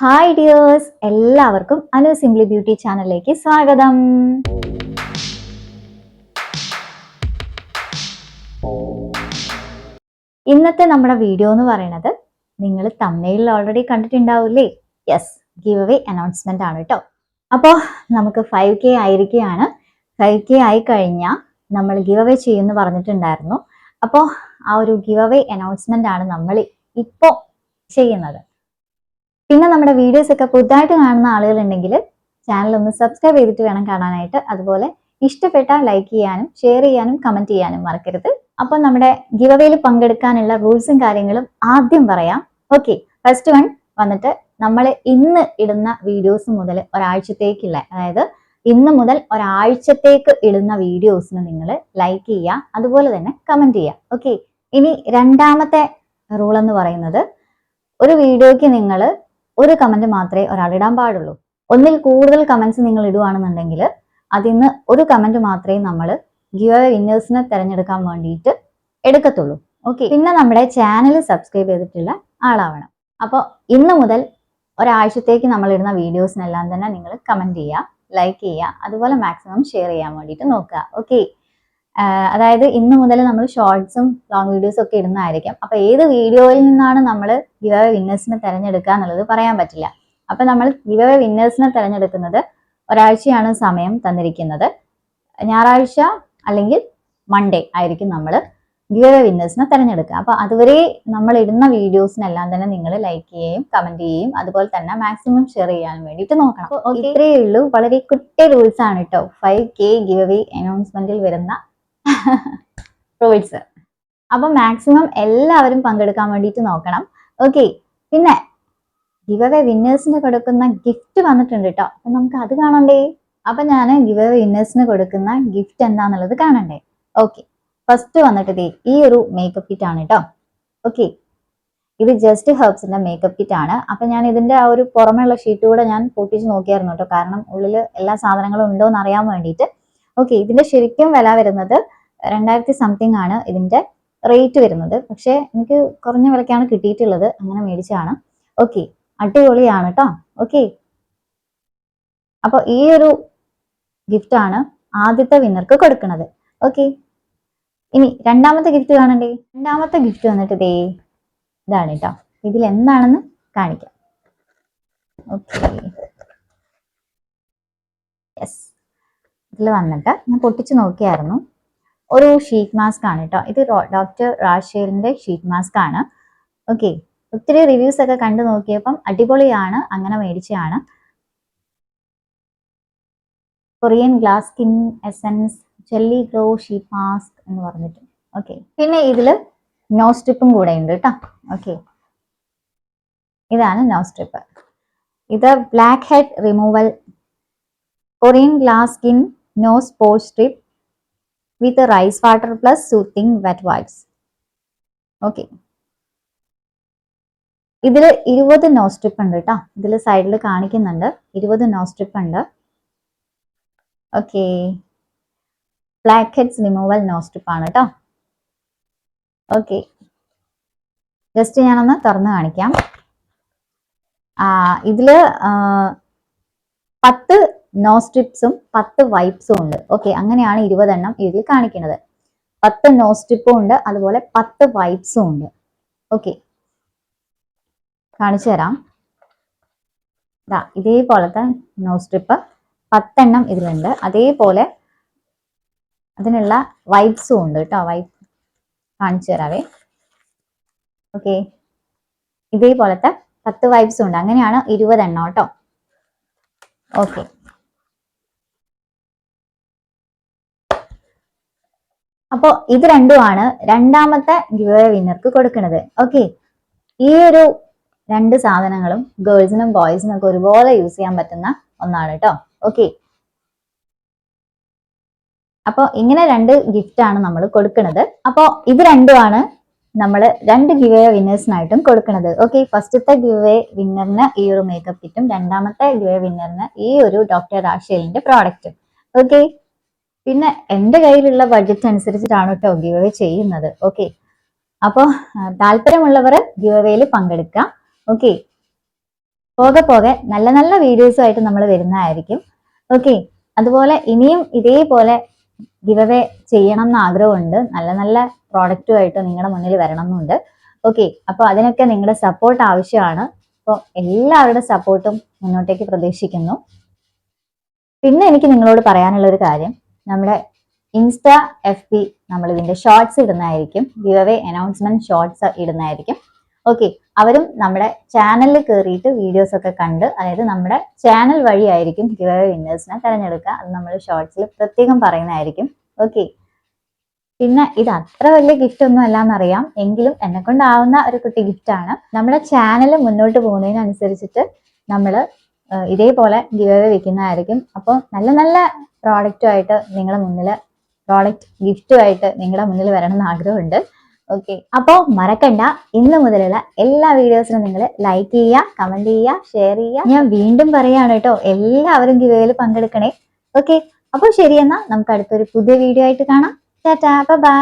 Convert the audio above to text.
Hi dears എല്ലാവർക്കും Anu simply beauty ചാനലിലേക്ക് സ്വാഗതം. ഇന്നത്തെ നമ്മുടെ വീഡിയോ എന്ന് പറയുന്നത് നിങ്ങൾ തമ്മയിൽ ഓൾറെഡി കണ്ടിട്ടുണ്ടാവില്ലേ? യെസ് ഗീവ് അവേ അനൗൺസ്മെന്റ് ആണ് കേട്ടോ അപ്പോ നമുക്ക് ഫൈവ് കെ ആയിരിക്കുകയാണ് ഫൈവ് കെ ആയി കഴിഞ്ഞാൽ നമ്മൾ ഗീവ് അവേ ചെയ്യുമെന്ന് പറഞ്ഞിട്ടുണ്ടായിരുന്നു. അപ്പോ ആ ഒരു ഗീവ് അവേ അനൗൺസ്മെന്റ് ആണ് നമ്മൾ ഇപ്പോൾ ചെയ്യുന്നത്. പിന്നെ നമ്മുടെ വീഡിയോസ് ഒക്കെ പുതുതായിട്ട് കാണുന്ന ആളുകളുണ്ടെങ്കിൽ ചാനൽ ഒന്ന് സബ്സ്ക്രൈബ് ചെയ്തിട്ട് വേണം കാണാനായിട്ട്. അതുപോലെ ഇഷ്ടപ്പെട്ട ലൈക്ക് ചെയ്യാനും ഷെയർ ചെയ്യാനും കമന്റ് ചെയ്യാനും മറക്കരുത്. അപ്പോൾ നമ്മുടെ ഗിവവേയിൽ പങ്കെടുക്കാനുള്ള റൂൾസും കാര്യങ്ങളും ആദ്യം പറയാം. ഓക്കെ ഫസ്റ്റ് വൺ വന്നിട്ട് നമ്മൾ ഇന്ന് ഇടുന്ന വീഡിയോസ് മുതൽ ഒരാഴ്ചത്തേക്കുള്ള അതായത് ഇന്ന് മുതൽ ഒരാഴ്ചത്തേക്ക് ഇടുന്ന വീഡിയോസിന് നിങ്ങൾ ലൈക്ക് ചെയ്യുക. അതുപോലെ തന്നെ കമന്റ് ചെയ്യുക. ഓക്കെ ഇനി രണ്ടാമത്തെ റൂൾ എന്ന് പറയുന്നത് ഒരു വീഡിയോയ്ക്ക് നിങ്ങൾ ഒരു കമന്റ് മാത്രമേ ഒരാൾ ഇടാൻ പാടുള്ളൂ. ഒന്നിൽ കൂടുതൽ കമന്റ്സ് നിങ്ങൾ ഇടുവാണെന്നുണ്ടെങ്കിൽ നിന്ന് ഒരു കമന്റ് മാത്രമേ നമ്മൾ ഗിവ് വിന്നേഴ്സിനെ തിരഞ്ഞെടുക്കാൻ വേണ്ടിയിട്ട് എടുക്കത്തുള്ളൂ. ഓക്കെ പിന്നെ നമ്മുടെ ചാനൽ സബ്സ്ക്രൈബ് ചെയ്തിട്ടുള്ള ആളാവണം. അപ്പോൾ ഇന്ന് മുതൽ ഒരാഴ്ചത്തേക്ക് നമ്മൾ ഇടുന്ന വീഡിയോസിനെല്ലാം തന്നെ നിങ്ങൾ കമന്റ് ചെയ്യുക ലൈക്ക് ചെയ്യുക അതുപോലെ മാക്സിമം ഷെയർ ചെയ്യാൻ വേണ്ടിയിട്ട് നോക്കുക. ഓക്കെ അതായത് ഇന്ന് മുതൽ നമ്മൾ ഷോർട്സും ലോങ് വീഡിയോസും ഒക്കെ ഇടുന്നതായിരിക്കും അപ്പൊ ഏത് വീഡിയോയിൽ നിന്നാണ് നമ്മൾ ഗിവ് വിന്നേഴ്സിനെ തിരഞ്ഞെടുക്കുക എന്നുള്ളത് പറയാൻ പറ്റില്ല അപ്പൊ നമ്മൾ ഗിവ് വിന്നേഴ്സിനെ തിരഞ്ഞെടുക്കുന്നത് ഒരാഴ്ചയാണ് സമയം തന്നിരിക്കുന്നത് ഞായറാഴ്ച അല്ലെങ്കിൽ മൺഡേ ആയിരിക്കും നമ്മൾ ഗിവ് വിന്നേഴ്സിനെ തിരഞ്ഞെടുക്കുക അപ്പൊ അതുവരെ നമ്മൾ ഇടുന്ന വീഡിയോസിനെല്ലാം തന്നെ നിങ്ങൾ ലൈക്ക് ചെയ്യുകയും കമന്റ് ചെയ്യുകയും അതുപോലെ തന്നെ മാക്സിമം ഷെയർ ചെയ്യാൻ വേണ്ടിയിട്ട് നോക്കണം ഇത്രയേ ഉള്ളൂ വളരെ കുട്ടി റൂൾസ് ആണ് കേട്ടോ ഫൈവ് കെ ഗിവ് അനൗൺസ്മെന്റിൽ വരുന്ന റൂൾസ് അപ്പൊ മാക്സിമം എല്ലാവരും പങ്കെടുക്കാൻ വേണ്ടിയിട്ട് നോക്കണം. ഓക്കെ പിന്നെ ഗിവ് അവേ വിന്നേഴ്സിന് കൊടുക്കുന്ന ഗിഫ്റ്റ് വന്നിട്ടുണ്ട് കേട്ടോ അപ്പൊ നമുക്ക് അത് കാണണ്ടേ? അപ്പൊ ഞാൻ ഗിവ് അവേ വിന്നേഴ്സിന് കൊടുക്കുന്ന ഗിഫ്റ്റ് എന്താന്നുള്ളത് കാണണ്ടേ? ഓക്കെ ഫസ്റ്റ് വന്നിട്ട് ദേ ഈ ഒരു മേക്കപ്പ് കിറ്റ് ആണ് കേട്ടോ ഓക്കെ ഇത് ജസ്റ്റ് ഹെർബ്സിന്റെ മേക്കപ്പ് കിറ്റ് ആണ്. അപ്പൊ ഞാൻ ഇതിന്റെ ആ ഒരു പുറമെയുള്ള ഷീറ്റ് കൂടെ ഞാൻ പൊട്ടിച്ച് നോക്കിയായിരുന്നു കേട്ടോ കാരണം ഉള്ളിൽ എല്ലാ സാധനങ്ങളും ഉണ്ടോ എന്ന് അറിയാൻ വേണ്ടിയിട്ട്. ഓക്കെ ഇതിന്റെ ശരിക്കും വില വരുന്നത് രണ്ടായിരത്തി സംതിങ് ആണ് ഇതിന്റെ റേറ്റ് വരുന്നത്. പക്ഷേ എനിക്ക് കുറഞ്ഞ വിലക്കാണ് കിട്ടിയിട്ടുള്ളത്. അങ്ങനെ മേടിച്ചാണ് ഓക്കെ അടിപൊളിയാണ് കേട്ടോ ഓക്കെ അപ്പോൾ ഈ ഒരു ഗിഫ്റ്റ് ആണ് ആദ്യത്തെ വിന്നർക്ക് കൊടുക്കുന്നത്. ഓക്കെ ഇനി രണ്ടാമത്തെ ഗിഫ്റ്റ് കാണണ്ടേ? രണ്ടാമത്തെ ഗിഫ്റ്റ് വന്നിട്ട് ദേ ഇതാണ് കേട്ടോ ഇതിൽ എന്താണെന്ന് കാണിക്കാം. ഓക്കെ യെസ് ഇതിൽ വന്നിട്ട് ഞാൻ പൊട്ടിച്ചു നോക്കിയായിരുന്നു. ഒരു ഷീറ്റ് മാസ്ക് ആണ് കേട്ടോ ഇത് ഡോക്ടർ റാഷേലിന്റെ ഷീറ്റ് മാസ്ക് ആണ്. ഓക്കെ ഒത്തിരി റിവ്യൂസ് ഒക്കെ കണ്ടു നോക്കിയപ്പം അടിപൊളിയാണ്. അങ്ങനെ മേടിച്ചതാണ് Korean glass skin essence jelly glow sheet mask എന്ന് പറഞ്ഞിട്ട്. ഓക്കെ പിന്നെ ഇതിൽ നോ സ്ട്രിപ്പും കൂടെ ഉണ്ട് കേട്ടോ ഓക്കെ ഇതാണ് നോ സ്ട്രിപ്പ് ഇത് blackhead removal Korean glass skin nose pore strip with rice water plus soothing wet wipes okay ഇതിൽ ഇരുപത് നോ സ്ട്രിപ്പ് ഉണ്ട് കേട്ടോ. ഇതിൽ സൈഡിൽ കാണിക്കുന്നുണ്ട്. ഇരുപത് നോ സ്ട്രിപ്പ് ഉണ്ട്. Okay blackheads removal nose strip ആണ് കേട്ടോ. ഓക്കെ ജസ്റ്റ് ഞാനൊന്ന് തുറന്ന് കാണിക്കാം. ഇതിൽ പത്ത് നോ സ്ട്രിപ്സും പത്ത് വൈപ്സും ഉണ്ട്. ഓക്കെ അങ്ങനെയാണ് ഇരുപതെണ്ണം ഇതിൽ കാണിക്കുന്നത്. പത്ത് നോ സ്ട്രിപ്പും ഉണ്ട് അതുപോലെ പത്ത് വൈപ്സും ഉണ്ട്. ഓക്കെ കാണിച്ചു തരാം. ഇതാ ഇതേപോലത്തെ നോ സ്ട്രിപ്പ് പത്തെണ്ണം ഇതിലുണ്ട്. അതേപോലെ അതിനുള്ള വൈപ്സും ഉണ്ട് കേട്ടോ. വൈപ്പ് കാണിച്ചു തരാവേ. ഓക്കെ ഇതേപോലത്തെ പത്ത് വൈപ്സും ഉണ്ട്. അങ്ങനെയാണ് ഇരുപതെണ്ണം കേട്ടോ. ഓക്കെ അപ്പോൾ ഇത് രണ്ടുമാണ് രണ്ടാമത്തെ ഗിവ് വിന്നർക്ക് കൊടുക്കുന്നത്. ഓക്കെ ഈ ഒരു രണ്ട് സാധനങ്ങളും ഗേൾസിനും ബോയ്സിനും ഒക്കെ ഒരുപോലെ യൂസ് ചെയ്യാൻ പറ്റുന്ന ഒന്നാണ് കേട്ടോ ഓക്കെ അപ്പോൾ ഇങ്ങനെ രണ്ട് ഗിഫ്റ്റ് ആണ് നമ്മൾ കൊടുക്കുന്നത്. അപ്പോൾ ഇത് രണ്ടുമാണ് നമ്മൾ രണ്ട് ഗിവ് വിന്നേഴ്സിനായിട്ടും കൊടുക്കുന്നത്. ഓക്കെ ഫസ്റ്റത്തെ ഗിവ് വിന്നറിന് ഈ ഒരു മേക്കപ്പ് കിറ്റും രണ്ടാമത്തെ ഗിവ് വിന്നറിന് ഈ ഒരു ഡോക്ടർ രാഷേലിന്റെ പ്രോഡക്റ്റും ഓക്കെ പിന്നെ എന്റെ കയ്യിലുള്ള ബഡ്ജറ്റ് അനുസരിച്ചിട്ടാണ് കേട്ടോ ഗിവ് ചെയ്യുന്നത്. ഓക്കെ അപ്പോൾ താല്പര്യമുള്ളവർ ഗിവ് പങ്കെടുക്കാം ഓക്കെ പോകെ പോകെ നല്ല നല്ല വീഡിയോസുമായിട്ട് നമ്മൾ വരുന്നതായിരിക്കും. ഓക്കെ അതുപോലെ ഇനിയും ഇതേപോലെ ഗിവ് അവേ ചെയ്യണം എന്ന് ആഗ്രഹമുണ്ട്. നല്ല നല്ല പ്രോഡക്റ്റുമായിട്ട് നിങ്ങളുടെ മുന്നിൽ വരണം എന്നുണ്ട് ഓക്കെ അപ്പോൾ അതിനൊക്കെ നിങ്ങളുടെ സപ്പോർട്ട് ആവശ്യമാണ്. അപ്പോൾ എല്ലാവരുടെ സപ്പോർട്ടും മുന്നോട്ടേക്ക് പ്രതീക്ഷിക്കുന്നു. പിന്നെ എനിക്ക് നിങ്ങളോട് പറയാനുള്ള ഒരു കാര്യം. നമ്മുടെ ഇൻസ്റ്റ എഫ് ബി നമ്മൾ ഇതിന്റെ ഷോർട്സ് ഇടുന്നതായിരിക്കും. ഗിവ് അവേ അനൗൺസ്മെന്റ് ഷോർട്സ് ഇടുന്നതായിരിക്കും. ഓക്കെ അവരും നമ്മുടെ ചാനലിൽ കയറിയിട്ട് വീഡിയോസ് ഒക്കെ കണ്ട് അതായത് നമ്മുടെ ചാനൽ വഴിയായിരിക്കും ഗിവ് അവേ വിന്നേഴ്സിനെ തിരഞ്ഞെടുക്കുക. അത് നമ്മൾ ഷോർട്സിൽ പ്രത്യേകം പറയുന്നതായിരിക്കും. ഓക്കെ പിന്നെ ഇത് അത്ര വലിയ ഗിഫ്റ്റ് ഒന്നും അല്ലാന്നറിയാം. എങ്കിലും എന്നെ കൊണ്ടാവുന്ന ഒരു കുട്ടി ഗിഫ്റ്റ് ആണ്. നമ്മുടെ ചാനൽ മുന്നോട്ട് പോകുന്നതിനനുസരിച്ചിട്ട് നമ്മൾ ഇതേപോലെ ഗിവ് വെക്കുന്നതായിരിക്കും. അപ്പോൾ നല്ല നല്ല പ്രോഡക്റ്റുമായിട്ട് നിങ്ങളുടെ മുന്നിൽ പ്രോഡക്റ്റ് ഗിഫ്റ്റുമായിട്ട് നിങ്ങളുടെ മുന്നിൽ വരണം എന്ന് ആഗ്രഹമുണ്ട് ഓക്കെ അപ്പോൾ മറക്കണ്ട. ഇന്ന് മുതലുള്ള എല്ലാ വീഡിയോസിനും നിങ്ങൾ ലൈക്ക് ചെയ്യുക കമന്റ് ചെയ്യുക ഷെയർ ചെയ്യുക. ഞാൻ വീണ്ടും പറയാണ് കേട്ടോ എല്ലാവരും ഗിവേയിൽ പങ്കെടുക്കണേ. ഓക്കെ അപ്പോൾ ശരി എന്നാ. നമുക്ക് അടുത്തൊരു പുതിയ വീഡിയോ ആയിട്ട് കാണാം. Tata bye